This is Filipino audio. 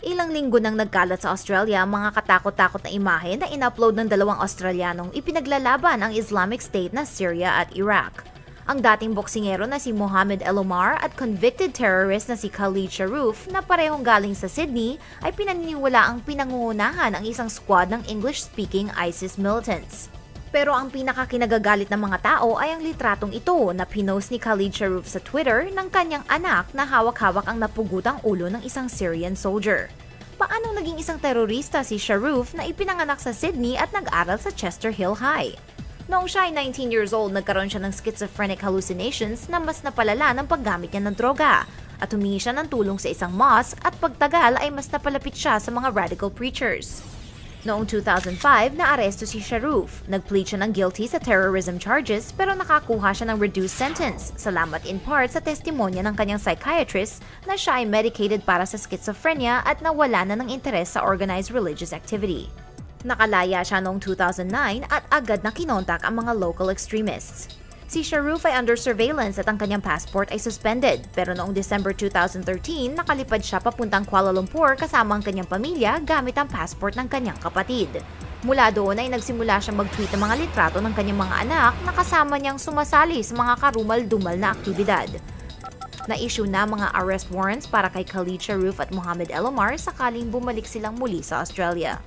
Ilang linggo nang nagkalat sa Australia ang mga katakot-takot na imahe na inupload ng dalawang Australianong ipinaglalaban ang Islamic State na Syria at Iraq. Ang dating boksingero na si Mohamed Elomar at convicted terrorist na si Khalid Sharoof na parehong galing sa Sydney ay pinaniniwala ang pinangungunahan ang isang squad ng English-speaking ISIS militants. Pero ang pinakakinagagalit ng mga tao ay ang litratong ito na pinost ni Khalid Sharoof sa Twitter ng kanyang anak na hawak-hawak ang napugutang ulo ng isang Syrian soldier. Paano naging isang terorista si Sharoof na ipinanganak sa Sydney at nag-aral sa Chester Hill High? Noong siya ay 19 years old, nagkaroon siya ng schizophrenic hallucinations na mas napalala ng paggamit niya ng droga at humingi siya ng tulong sa isang mosque at pagtagal ay mas napalapit siya sa mga radical preachers. Noong 2005, naaresto si Sharoof. Nag-plead siya ng guilty sa terrorism charges pero nakakuha siya ng reduced sentence, salamat in part sa testimonya ng kanyang psychiatrist na siya ay medicated para sa schizophrenia at nawala na ng interes sa organized religious activity. Nakalaya siya noong 2009 at agad na kinontak ang mga local extremists. Si Sharoof ay under surveillance at ang kanyang passport ay suspended. Pero noong December 2013, nakalipad siya papuntang Kuala Lumpur kasama ang kanyang pamilya gamit ang passport ng kanyang kapatid. Mula doon ay nagsimula siya mag-tweet ng mga litrato ng kanyang mga anak na kasama niyang sumasali sa mga karumal-dumal na aktibidad. Na-issue na mga arrest warrants para kay Khalid Sharoof at Mohamed Elomar sakaling bumalik silang muli sa Australia.